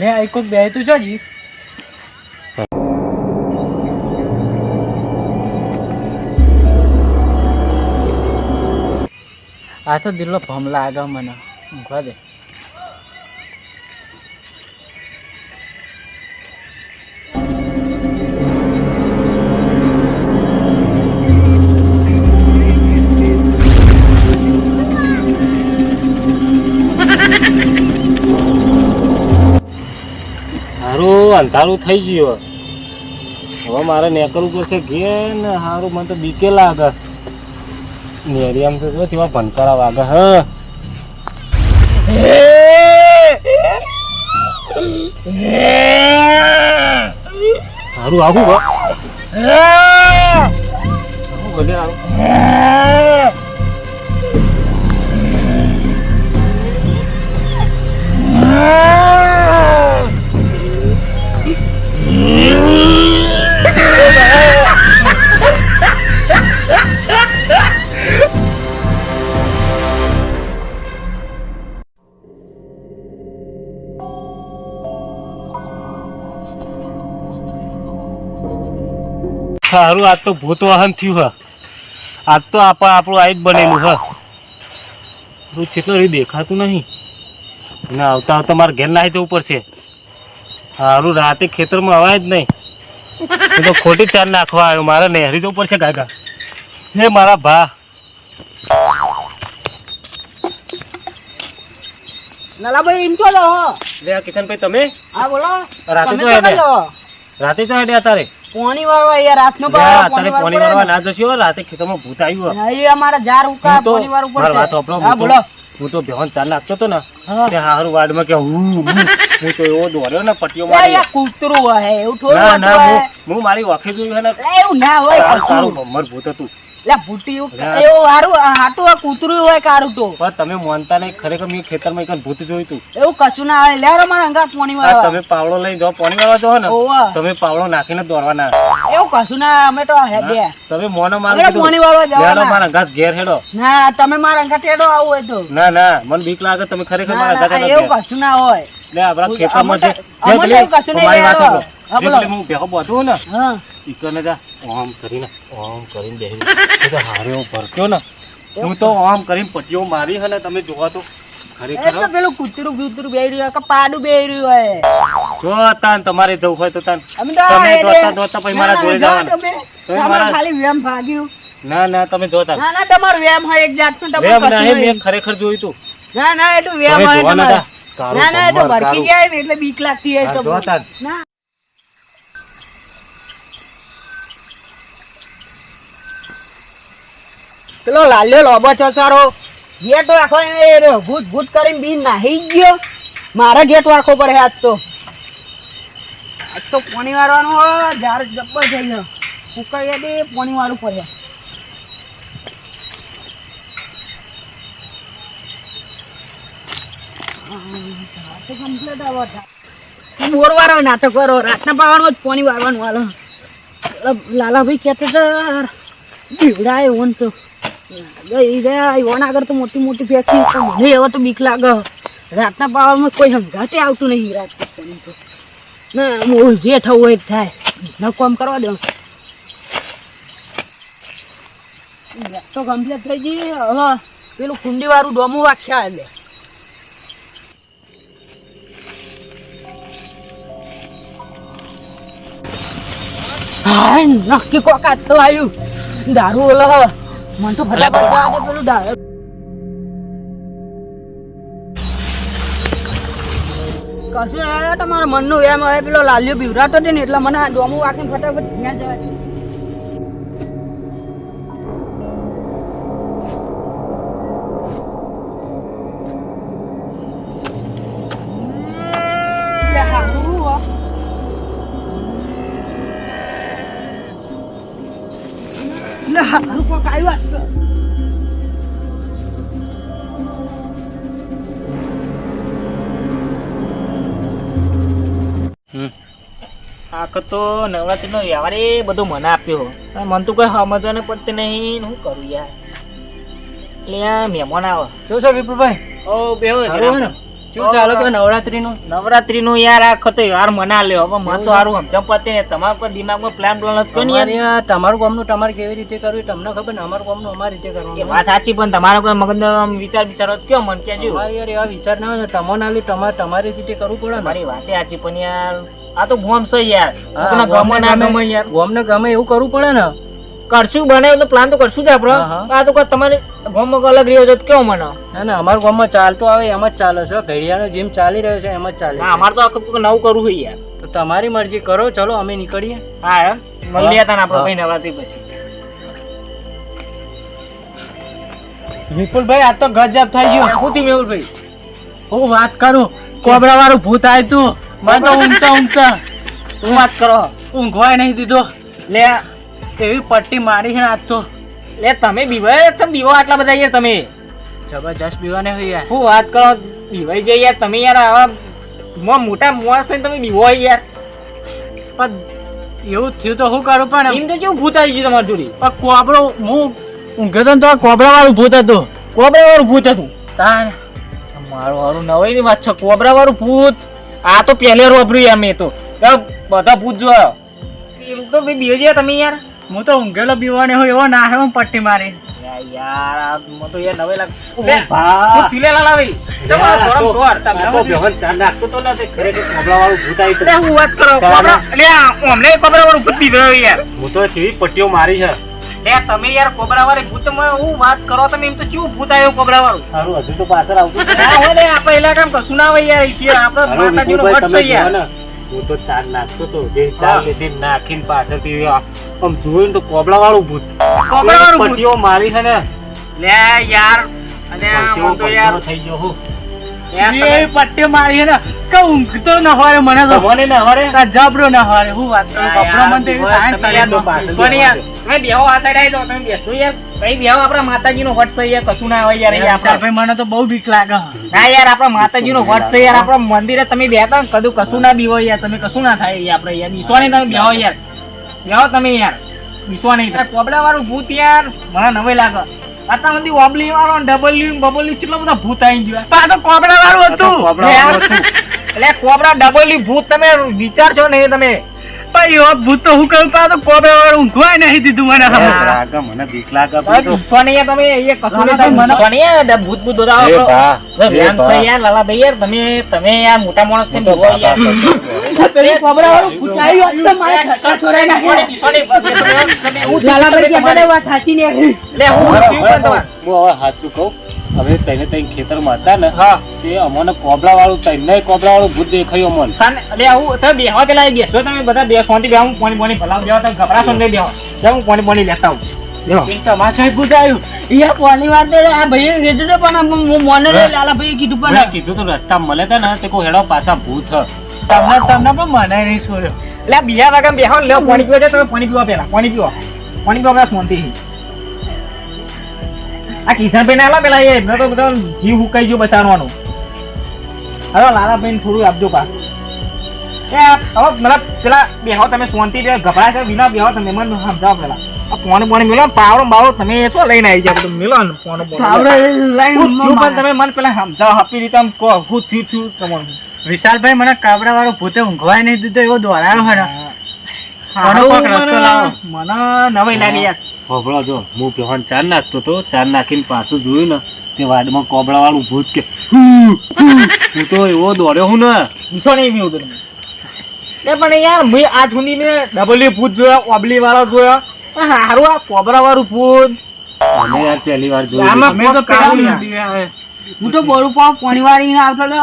અરે આ એક બે તું જોજી. આ તો દિલ્લો ભમ લાગે મને. ઊંઘવા દે હારું અંધારું થઈ ગયું હવે મારે નીકળવું પડશે ઘેર ને સારું મને તો બીકે લાગે. આમ તો જો કેવા ભનકારા વાગે, હ. સારું આવું આવું ભલે આવું. સારું આજ તો ભૂત વાહન થયું હ. આજ તો આપ આપણું જ બનેલું હ. હું કેટલું રહ્યું દેખાતું નહીં. ને આવતા આવતા મારે ઘેર નાહી જવું પડશે સારું રાતે ખેતરમાં અવાય જ નહીં. એ તો ખોટી ચાર નાખવા આવ્યો. મારે નહેરી જવું પડશે કાકા. હે મારા ભા. નાલાભાઈ એમ તો લો લે આ કિશનભાઈ તમે? હા બોલો. રાતે તો રાતે તો હેડે અત્યારે પોણી વાળવા યાર રાતનો લે, અત્યારે પોણી વાળવા ના. જશો રાતે ખેતરમાં ભૂત આવ્યું. નહીં અમારા જાર ઉકા તો પોણી વાળું ઉપર વાત આપણો હા બોલો. હું તો બેહોન ચાલ નાખતો હતો ને તે હારું વાડમાં કે હું હું તો એવો દોર્યો ને પટીઓ મારી યાર કૂતરું હે એવું થોડું ના ના હું હું મારી વાખે જોયું હે ને. એવું ના હોય સારું મર ભૂત હતું. લે, ભૂટી એવું- હારું હાટું આ કૂતરું હોય કારું તો પણ તમે માનતા નહીં ખરેખર મેં ખેતરમાં એક ભૂત જોયું હતું એવું કશું ના હોય લે મારા અંગાત પોણી વાળવા તમે પાવડો લઈ જાઓ પાણી વાળવા જાઓ ને. તમે પાવડો નાખીને દોડવાના એવું કશું ના અમે તો હેડે. તમે મોનો મારો અમે વાળવા લેડો મારા ઘાસ ઘેર હેડો. ના તમે મારા અંગાત હેડો આવું હોય તો. ના ના મને બીક લાગે તમે ખરેખર મારા એવું કશું ના હોય. લે આપણા ખેતરમાં જે જે કશું નહીં. હા, બાંધું ને હા. ઈકને જા. ઓમ કરીને ઓમ કરીને બેહી તો હારે હું ભરક્યો ને. હું તો ઓમ કરીને પટીઓ મારી હે ને તમે જોવા તો ખરેખર પેલું કૂતરું કૂતરું બેહી રહ્યું કે પાડું બેહી રહ્યું હોય. જો તાન તમારે જવું હોય તો તાન. તમે હેડે. દોડતા દોડતા પછી મારા ના, જોડે ના, તમે. તમે મારા- ખાલી વેમ ભાગ્યું. ના ના તમે જો ના ના તમારું વેમ હોય એક જાતનું તમારું વેમ નહીં નહીં. મેં ખરેખર જોયું તું. ના ના એટલું વેમ હોય તમારે. ના ના એ તો ભમર, જાય ને એટલે બીક લાગતી હોય તો જોતા. ના. પેલો લાલ્યો લોબો ચચારો ગેટ વાખો એને ભૂત ભૂત કરીને બી નાહી ગયો. મારે ગેટ વાખો પડે આજ તો. આજ તો પોણી વાળવાનું હોય જ્યારે જબ્બર ગયો. ફૂકાઈ દે, પોણી વાળું પડે. બોર વાળો નાટક કરો રાતના પાવાનું પોણી વાળવાનું હાલો. લાલાભાઈ કહેતા હતા મોટી મોટી સમજાતે આવતું નહીં જે થવું હોય કરવા દઉં તો કમ્પ્લીટ થઈ ગઈ. હવે પેલું કુંડી વાળું ડોમું વાખ્યા એટલે. હા, નક્કી કોક આજ તો આવ્યું. દારૂ ઓલો. મને તો ફટાફટ જવા દે પેલું દારૂ કશું ના તમારા મનનું એમ હવે પેલો લાલ્યો બીવરાતો હતો ને એટલે મને આ ડોમું વાંકીને ફટાફટ ત્યાં જવા આખ તો નવરાત્રીનો વ્યવહાર એ બધો મને આપ્યો. મન તો કોઈ સમજવાને પડતી નહીં હું કરું યાર. એટલે યાર મહેમાન આવે. શું છે વિપુલભાઈ? ઓ બેહો? શું ચાલો કે નવરાત્રીનું? નવરાત્રી નું યાર આખો તો યાર મના લ્યો હવે મન તો સારું સમજમ પડતી ને તમારા કોઈ દિમાગમાં પ્લાન હતો ને યાર? તમારું કામનું તમારે કેવી રીતે કરવું તમને ખબર ને? અમારું કામનું અમારી રીતે કરવાનું વાત સાચી પણ તમારો કોઈ મગજ વિચાર વિચારો કયો મન કેજો યાર એવા વિચાર ના હોય તમને તમારે તમારી રીતે કરવું પડે મારી વાત સાચી પણ યાર આ તો ગોમ છે યાર. કોકના ગમે ના ગમે. યાર. ગોમને ગમે એવું કરવું પડે ને. કરશું બને એટલે પ્લાન તો કરશું જ હા. આ તો તમારે ગોમમાં અલગ રહ્યો છે કેવો મને? ના ના અમારા ગામમાં ચાલતો આવે એમ જ ચાલે છે. ઘડિયાળનો જેમ ચાલી રહ્યો છે એમ જ ચાલે. અમારે તો આખું નવું કરવું છે યાર. તો તમારી મરજી કરો ચલો અમે નીકળીએ. હા મળીએ હતા ને આપણે. ભાઈ નવરાત્રી પછી વિપુલભાઈ આ તો ગજબ થઈ ગયું. આખું થી મેહુલભાઈ? હું વાત કરું? કોબરા વાળું ભૂત આવ્યું તું મને તો ઊંઘતા ઊંઘતા. શું વાત કરો ઊંઘવાય નહીં દીધો. લે એવી પટ્ટી મારી છે ને આજ તો. લે તમે બીવાય તમે બીવો આટલા બધા યાર તમે. જબરજસ્ત બીવાને હોય યાર. શું વાત કરો બીવાઈ જાય યાર તમે યાર આવા મો- મોટા મોસ થઈને તમે બીવો યાર. પણ એવું થયું તો શું કરું પણ એમ. તો કેવું ભૂત આવી ગયું તમારી જોડે? પણ કોબરો હું ઊંઘે તો તો કોબરા વાળું ભૂત હતું. કોબરા વાળું ભૂત હતું? તાર મારું હારું નવાઈ ની વાત છે કોબરા વાળું ભૂત. આ તો પહેલે રોબરી અમે મેં તો. તો બધા ભૂત જો એમ તો ભાઈ બીજો છે તમે યાર. હું તો ઊંઘેલો બીવાને હોય એવો ના હું પટ્ટી મારી. યાર, યાર તો યાર નવાઈ લાગે ભા. ભૂત લાવી. ચલો યાર, આ તો- ધોર. આ તો બેહન ચા નાખતો તો ને તે ખરેખર કોબરાવાળું ભૂત આવ્યું લે, હું વાત કરો કોબરા લે આ કોબરા વાળું ભૂત બીવ્યો યાર. હું તો કેવી પટ્ટીઓ મારી છે. લે તમે યાર કોબરા વાળી ભૂતમાં હું વાત કરો તમે એમ તો કેવું ભૂત આવ્યું કોબરા વાળું સારું હજુ તો પાછળ આવતું ના હોય લે એલા કામ કશું ના હોય યાર ઈ આપણે માતાજીનો વટ છે યાર. હું તો ચાર નાખતો તો જે ચાર લીધી નાખીને પાછળથી આમ જોયું ને તો કોબળાવાળું ભૂત. કોબરાવાળું ભૂત. પટ્ટીઓ મારી છે ને. લે યાર અને આ તો યાર થઈ ગયો હું. યાર એવી પટ્ટી મારી ને કે ઊંઘતો ન હોય મને તો તમને ને હવારે આ જબરો ન હોય હું વાત કરું કપડા મને તો સાયન્સ તમે યાર તળિયાનો પાછળ સોની યાર, તમે બેહો આ side આઈ જાઓ, તમે બેસો યાર. કઈ બેહો, આપણા માતાજીનો વટ છે યાર, કશું ના હોય યાર આપણા. વિશાલભાઈ, મને તો બહુ બીક લાગે ના યાર, આપણા માતાજીનો વટ છે યાર, આપણા મંદિરે તમે બેતા ને કદું કશું ના બીવો યાર, તમે કશું ના થાય યાર આપણે યાર. બીસો નહીં તમે બેહો યાર. બેહો તમે યાર. બીસો નહીં. કોબડા વાળું ભૂત યાર, મને નવાઈ લાગે. આટલા બધી ઓબલી વાળો ડબલ્યુ બબલ્યુ કેટલા બધા ભૂત આવી ગયા. આ તો કોબરા વાળું હતું. એટલે કોબરા ડબલ્યુ ભૂત તમે વિચારશો ને તમે. ભૂત તો હું કહું તો કોબરા વાળું ઊંઘવાય નહીં દીધું મને. મને બીક લાગે તો. નહીં તમે એ કશું નહીં તમે ના, નહીં ભૂત ભૂત બધા એ આપણો- ભા, હવે એ વ્યાયામ ભા. છે યાર, યાર, તમે તમે યાર મોટા માણસ યાર. હોત તો મારે નાખે. વાત સાચી ને લે, હું હવે- થયું પણ તમારે. હું હવે સાચું કહું હવે તઈને તઈ ખેતરમાં હતા ને હા. તે અમને કોબરા વાળું તઈને કોબરા વાળું ભૂત દેખાયું અમને તાને- લે, હું- તમે બેહવા પેલા અહીં બેસો તમે બધા બે શાંતિ બેહો, હું પાણી પાણી ભલાવું બેહો, તમે ગભરાશો નહીં બેહો. હું પાણી પાણી લેતા આવું. બેહો. એક તમાચા ભૂત આવ્યું એ કોની વાત આ ભાઈએ કીધું તો પણ કીધું પણ કીધું તો રસ્તા મળે તા ને તે કોઈ હેડો પાછા ભૂત હ. તમને તમને પણ મનાય નહીં છોડ્યો. લે, બીજા વાગે બેહો લે, પાણી પીવા જાય, તમે પાણી પીવા પેલા પાણી પીવા. પાણી પીવા પેલા શાંતિથી. આ કિશનભાઈ ના આલા પેલા એ એમને તો બધા જીવ હુકાઈ ગયો બચાવવાનો. હવે લાલાભાઈ થોડું આપજો પા. એ હવે મતલબ પેલા બેહો તમે શાંતિ બે ગભરાય છે વિના બેહો તમે મને સમજાવો પેલા. આ પોણી મિલો પાવડો બાવડો તમે શું લઈને આવી જાવ બધું. મેલો ને પોણો પોણો. આવડે હું પણ તમે મને પેલા સમજાવો હપી રીતે આમ કહો હું થયું થયું તમારું વિશાલભાઈ મને કાબરા વાળો પોતે ઊંઘવાય નહીં દીધો એવો દોરાયો રસ્તો મને- નવાઈ લાગી યાર. હોભળો જો હું પેહન ચાર નાખતો તો ચાર નાખીને પાછું જોયું ને તે વાડમાં કોબળા વાળું ભૂત કે "હું, હું." હું તો એવો દોડ્યો હું ને. ગુસ્સો નહીં મેં ઉધર એ પણ યાર મેં આ જૂની મેં ડબલી ભૂત જોયા ઓબલી વાળો જોયો. પણ હારું આ કોબરા વાળું ભૂત. અમે યાર પહેલી વાર જોયું અમે તો આવે. હું તો બોરું પાવ પાણી વાળી એટલે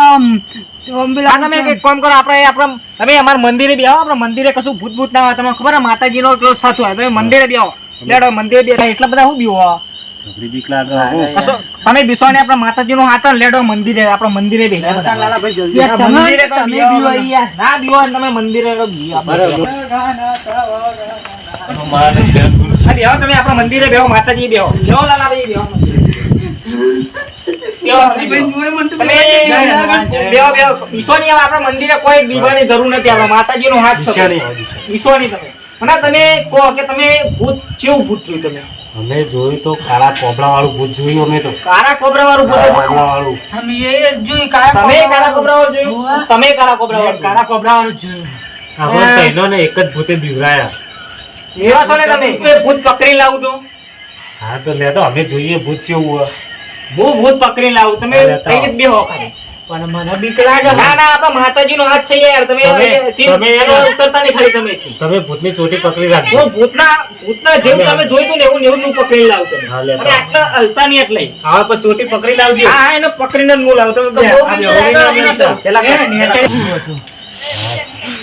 તમે એક કામ કરો આપણે આપણે તમે અમારા મંદિરે બી આવો આપણે મંદિરે કશું ભૂત ભૂત ના હોય. તમને ખબર માતાજીનો કેટલો સાથ હોય તમે મંદિરે બી આવો લેડો મંદિરે બી. એટલા બધા શું બીવો બીક લાગે તમે બીસો ને આપણા માતાજીનો હાથ લેડો મંદિરે આપણા મંદિરે બી મંદિરે તમે. ના બીવો મંદિરે આપણે. તમે આપણા મંદિરે બેહો માતાજી બેહો. બેહો લાલાભાઈ બેહો આપણા મંદિરે કોઈ બીવાની જરૂર નથી આપણે માતાજીનો હાથ છે. ઈશા નહીં આવે, ઈશા. ઈશો નહીં તમે. મને તમે કહો કે તમે ભૂત કેવું ભૂત જોયું તમે? અમે જોયું તો કાળા કોબરા વાળું ભૂત જોયું અમે તો. કાળા કોબરા વાળું ભૂત કોબરા વાળું અમે એ જોયું કાળા તમે કાળા કોબરા વાળું જોયું? તમે કાળા કોબરા વાળું કાળા કોબરા વાળું જોયું. આપણે પહેલો ને એક જ ભૂતે બીવરાયા. એવા છો ને તમે? ભૂત પકડી લાવું તો? હા તો લે તો અમે જોઈએ ભૂત કેવું હોય. હું ભૂત પકડી લાવું. તમે. કઈ બે હો પણ મને બીક લાગે. ના ના આપણા માતાજીનો હાથ છે યાર. તમે તમે- એનો ઉતરતા નહીં ખાલી તમે. તમે ભૂતની ચોટી પકડી રાખજો. હું ભૂતના ભૂતના જેવું તમે જોયું તું ને એવું ને એવું હું પકડી લાવ તમે હા, અને આટલા હલતા નહીં એટલે હા પણ ચોટી પકડી લાવજો. હા એને પકડીને હું લાવું. તમે. ચલા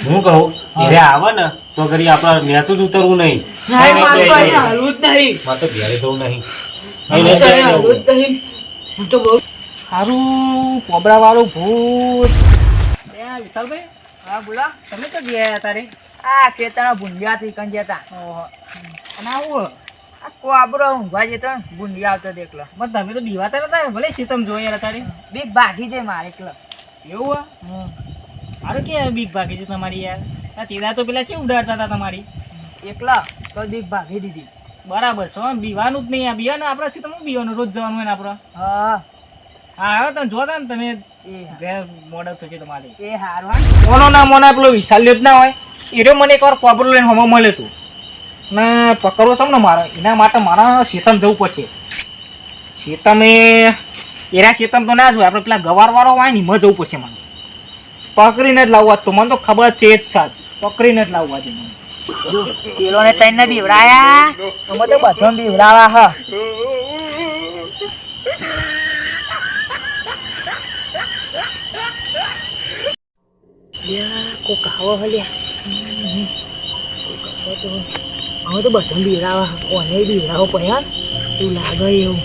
હું. કહું ઘરે આવે ને તો કરી આપણા નેચું જ ઉતરવું નહીં. ના, નહીં, તો હાલવું જ નહીં. મારે તો ઘરે જવું નહીં. નહીં, નહીં, હું તો બહુ સારું કોબરા વાળું ભૂત. એ વિશાલભાઈ હા બોલા તમે તો ગયા તારે આ ખેતરના ભૂંડિયા થી કંઈ જતા અને આવું આ કોબરો ઊંઘવા જતો ભૂંડિયા આવતો દેખલો મત તમે તો દીવાતા નતા ભલે સીતમ જોઈએ તારે બીક ભાગી જાય મારે એકલો. એવું હા? મારું કે બીક ભાગી છે તમારી યાર. આ તેરા તો પેલા છે ઉડાડતા હતા તમારી? એકલા તો બીક ભાગી દીધી. બરાબર છે બીવાનું જ નહીં આ બીવાનું આપણે સીતમ તમે બીવાનું? રોજ જવાનું હોય ને આપણે? હા. હા તમે જોતા ને તમે મોડલ થશે તમારે એ હારવાન મોનો ના મોના પેલો વિશાલ જ ના હોય. એરો મને એકવાર કોપરો લઈને હમો મળે તું. ને પકડવો છો ને મારે એના માટે મારા શેતમ જવું પડશે. શેતમે એરા શેતમ તો ના જ હોય આપણે પેલા ગવારવાળો હોય ને એમાં જવું પડશે મને. પકડીને જ લાવવા તો મને તો ખબર છે જ છે પકડીને જ લાવવા છે મને. પેલો ને બીવડાયા. અમે તો બધો બીવડાવા હ. કોક આવો હલ્યા હવે તો. બધો બીવડાવા કોને બીવડાવો પડ્યા તું લાગે એવું?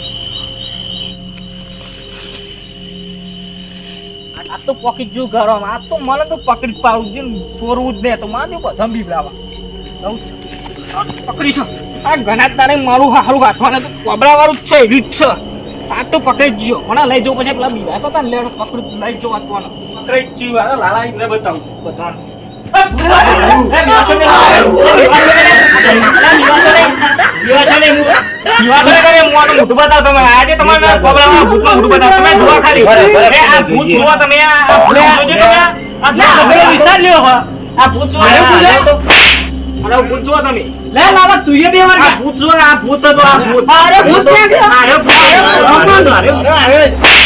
આ તો પોકેટ જેવું ઘરમાં. આ તો મને તો પકડી પાડું છે સોરવું જ નહીં તો મારે તો બધા બીવડાવા. લઉં છો. આ ઘણા તારે મારું હારું કાઢવાને તો કોબરા વાળું જ છે એવી જ છે. આ તો પકડી જ ગયો. મને લઈ જવું પછી પેલા બીજા હતા ને લેડો પકડી લઈ જવું વાંચવાનું પકડી જ જીવ આ લાલા ઇન્દ્ર બતાવું. ખાલી. આ ભૂત જુઓ તમે, આ ભૂત જોજો તમે. આ ભૂત તમે વિચાર લ્યો હવે. આ. અરે, આ. અરે, ભૂત તમે. આ ભૂત આ આ. અરે, ભૂત? અરે, ભૂત. અરે, અરે, અરે.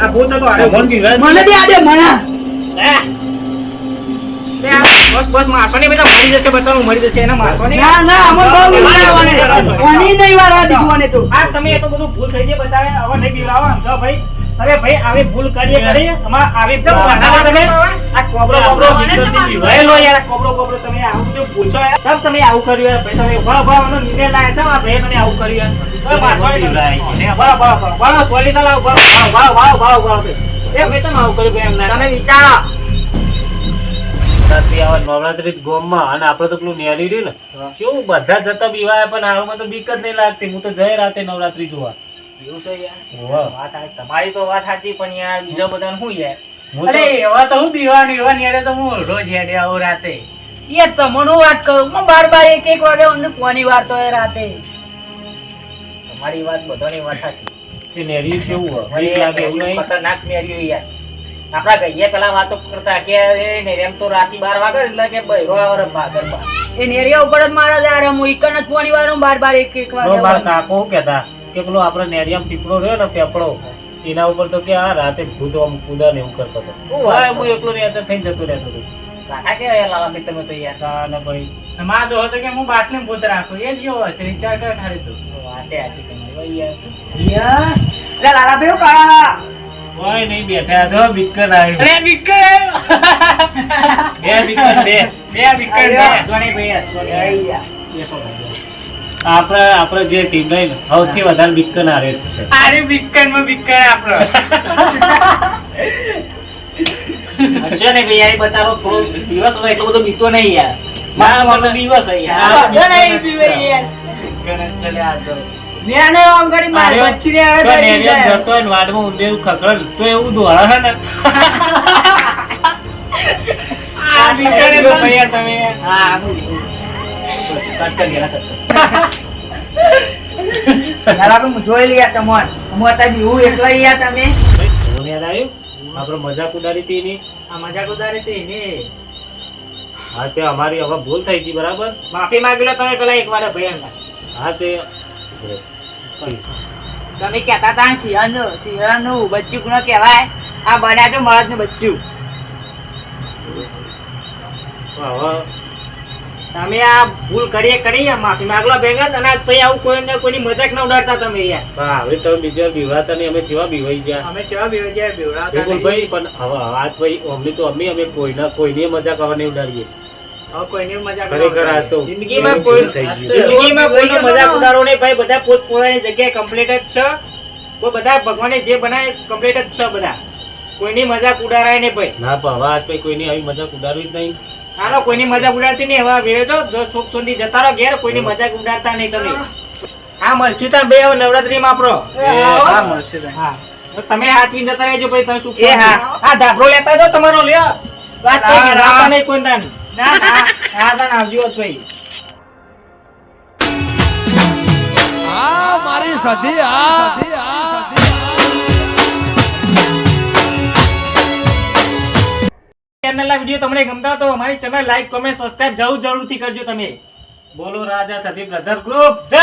આ ભૂત હતો, અરે. મને દે આડે મને હે? તે આ બસ બસ મારવાની બેટા મરી જશે બતાવું મરી જશે એને મારવાની ના ના અમર બહુ નહીં વારવા દીધું તો આ તમે એ તો બધું ભૂલ થઈ ગઈ બતાવે હવે નહીં બીવડાવો સમજો ભાઈ અરે ભાઈ આવી ભૂલ કરીએ કરીએ. અમાર આવી તમે. આ કોબરો કોબરો ભરેલો યાર કોબરો કોબરો તમે આવું જો પૂછો યાર. તમે આવું કર્યું યાર ભાઈ તમે ભા ભા મને નીચે લાયા છે આ ભાઈ મને આવું કર્યું યાર. ભા ભા ભા પોલીસવાળા ભા ભા ભા ભા ભા ભા એ ભાઈ તમે આવું કર્યું ભાઈ એમને. તમે વિચારો. નવરાત્રી આવે નવરાત્રી ગોમમાં અને આપણે તો પેલું નેરી રહ્યું ને કેવું બધા જતા બીવાય પણ હાલમાં તો બીક જ નહીં લાગતી. હું તો જઈ રાતે નવરાત્રી જોવા. એવું છે યાર? વાત તમારી તો વાત સાચી પણ યાર બીજા બધાને શું યાર અરે એવા તો હું બીવાની એવા નેડે તો હું રોજ હેડે આવું રાતે. એ તમનું વાત કરું હું બાર બાર એક એક વાગે અમને કોની વાત તો રાતે. તમારી વાત બધાની વાત સાચી. તે નેરી કેવું લાગે એવું નહીં? ખતરનાક નેરિયો યાર. આપણા કહીએ પેલા વાતો કરતા કે નેરિયમ તો રાતી બાર વાગે એટલે કે બૈરો આવે રે ભાગર એ નેરિયા ઉપર જ મારા જાય હું એક જ કોની વાર બાર બાર એક એક વાગે કાકો શું કહેતા કે પેલો આપણે નેરિયામ પીપળો રહ્યો ને પેપળો એના ઉપર તો કે આ રાતે ભૂત આમ કુદા ને એવું કરતો હતો. શું હું એકલો નેચર થઈને જતો રહેતો હતો. કાકા કે લાલા ભાઈ તો યાર? તાને ભાઈ માં જો હતો કે હું બાટલી ભૂત રાખું. એ જેવો હશે વિચાર કર ખાલી તું. વાતે આછી તમારી. ભાઈ યાર. લે લાલા ભાઈ કાળા. કોઈ નહીં બેઠા છો બીકર આવ્યું. અરે વિક્રમ બે બીકર બે. બે વિક્રમ બે. સોની ભાઈ સોની આઈ જા. આપણે આપણે જે ટીમ રહી ને સૌથી વધારે બિકન આરે છે. આરે બિકનમાં બિકન આપણો. અચ્છા ને ભાઈ બચારો થોડો દિવસ હોય એટલો બધો બીતો નહીં યાર. મારા મને દિવસ હોય યાર. બધા નહીં પીવે યાર. ગણેશ ચલે આ તો. મેં આમ ઘડી માર અરે, ને હવે તો કરી જતો ને વાડમાં ખખડે તો એવું ને. આ ભાઈ તમે. હા. કટ કરી દેલા કટ યાર આપણે જોઈ લઈએ તમોન. હું અત્યારે હું એકલા યાર તમે. તમને યાદ આવ્યું? આપણે મજાક ઉડાડી હતી એની. આ મજાક હતી ને હા તે અમારી હવે ભૂલ થઈ હતી બરાબર? માફી માંગી લો તમે પેલા એક વાર ભયંકર. હા તે. તમે કહેતા હતા સિંહણ સિંહણનું બચ્ચું કોણ કહેવાય? આ બન્યા છે મળદનું બચ્ચું. હવે તમે આ ભૂલ કરીએ કરી માફી માંગલો ભેગા અને પછી આવું કોઈ ને કોઈની મજાક ના ઉડાડતા તમે યાર હવે તમે બીજા બીવડાતા નહીં અમે જેવા બીવાઈ ગયા. અમે કેવા બેવા ગયા બિલકુલ ભાઈ પણ હવે આજ ભાઈ અમને તો અમે અમે કોઈના કોઈની મજાક હવે નહીં ઉડાડીએ. કોઈની મજાક ના ખરેખર આ તો જિંદગીમાં કોઈ જિંદગીમાં કોઈનો મજાક ઉડાડો નહીં ભાઈ બધા પોતપોતાની જગ્યાએ કમ્પ્લીટ જ છે. કોઈ બધા ભગવાને જે બનાવે કમ્પ્લીટ જ છે બધા. કોઈની મજાક ઉડાડાય નહીં ભાઈ. ના પણ હવે આજ ભાઈ કોઈની આવી મજાક ઉડાડવી જ નહીં. હાલો કોઈની મજાક ઉડાડતી નહીં. હવે વેરે તો જો સુખ સુધી જતા રહો. ઘેર કોઈની મજાક ઉડાડતા નહીં તમે. હા મળશું તાર બે હવે નવરાત્રીમાં આપણો. હા મળશે હા. તમે હાથવી જતા રહેજો ભાઈ તમે શું એ હા. હા ધાબળો લેતા જો તમારો લ્યો. વાત થઈ ગઈ રાતા નહીં કોઈ ના ના હા તાન આવજો ભાઈ આ મારી સધી આ. ચેનલના વીડિયો તમને ગમતા તો અમારી ચેનલ લાઈક કોમેન્ટ સબસ્ક્રાઇબ જરૂર જરૂરથી કરજો તમે. બોલો રાજા સતી બ્રધર ગ્રુપ